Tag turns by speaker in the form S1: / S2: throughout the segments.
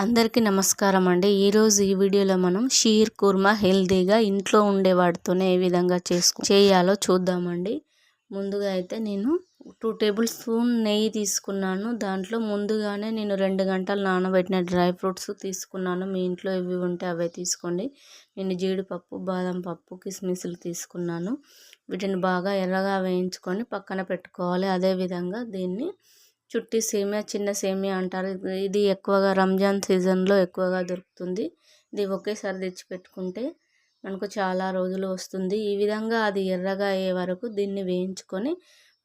S1: అందరికీ నమస్కారం అండి. ఈరోజు ఈ వీడియోలో మనం షీర్ కుర్మా హెల్తీగా ఇంట్లో ఉండే వాటితోనే ఏ విధంగా చేసుకు చేయాలో చూద్దామండి. ముందుగా అయితే నేను టూ టేబుల్ స్పూన్ నెయ్యి తీసుకున్నాను. దాంట్లో ముందుగానే నేను రెండు గంటలు నానబెట్టిన డ్రై ఫ్రూట్స్ తీసుకున్నాను. మీ ఇంట్లో ఇవి ఉంటే అవే తీసుకోండి. నేను జీడిపప్పు బాదం పప్పు కిస్మిస్లు తీసుకున్నాను. వీటిని బాగా ఎర్రగా వేయించుకొని పక్కన పెట్టుకోవాలి. అదేవిధంగా దీన్ని చుట్టి సేమియా చిన్న సేమియా అంటారు. ఇది ఎక్కువగా రంజాన్ సీజన్లో ఎక్కువగా దొరుకుతుంది. ఇది ఒకేసారి తెచ్చి పెట్టుకుంటే మనకు చాలా రోజులు వస్తుంది. ఈ విధంగా అది ఎర్రగా అయ్యే వరకు దీన్ని వేయించుకొని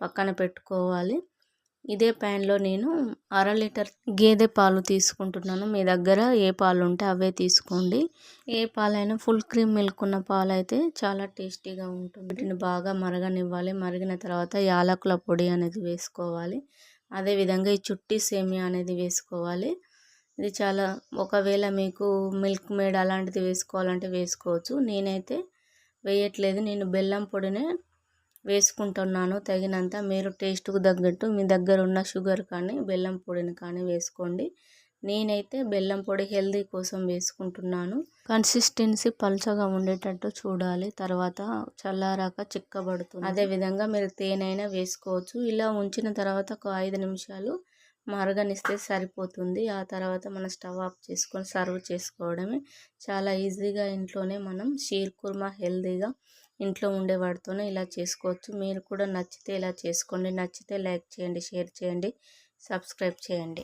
S1: పక్కన పెట్టుకోవాలి. ఇదే ప్యాన్లో నేను అర లీటర్ గేదె పాలు తీసుకుంటున్నాను. మీ దగ్గర ఏ పాలు ఉంటే అవే తీసుకోండి. ఏ పాలైనా ఫుల్ క్రీమ్ మిల్క్ ఉన్న పాలు అయితే చాలా టేస్టీగా ఉంటుంది. వీటిని బాగా మరగనివ్వాలి. మరిగిన తర్వాత యాలకుల పొడి అనేది వేసుకోవాలి. అదేవిధంగా ఈ చుట్టి సేమియా అనేది వేసుకోవాలి. ఇది చాలా ఒకవేళ మీకు మిల్క్ మేడ్ అలాంటిది వేసుకోవాలంటే వేసుకోవచ్చు. నేనైతే వేయట్లేదు. నేను బెల్లం పొడినే వేసుకుంటున్నాను. తగినంత మీరు టేస్ట్కు తగ్గట్టు మీ దగ్గర ఉన్న షుగర్ కానీ బెల్లం పొడిని కానీ వేసుకోండి. నేనైతే బెల్లం పొడి హెల్దీ కోసం వేసుకుంటున్నాను. కన్సిస్టెన్సీ పల్చగా ఉండేటట్టు చూడాలి. తర్వాత చల్లారాక చిక్కబడుతుంది. అదేవిధంగా మీరు తేనైనా వేసుకోవచ్చు. ఇలా ఉంచిన తర్వాత ఒక ఐదు నిమిషాలు మరగనిస్తే సరిపోతుంది. ఆ తర్వాత మనం స్టవ్ ఆఫ్ చేసుకొని సర్వ్ చేసుకోవడమే చాలా ఈజీగా ఇంట్లోనే మనం షీర్ కుర్మా హెల్దీగా ఇంట్లో ఉండే వాటితోనే ఇలా చేసుకోవచ్చు. మీరు కూడా నచ్చితే ఇలా చేసుకోండి. నచ్చితే లైక్ చేయండి షేర్ చేయండి సబ్స్క్రైబ్ చేయండి.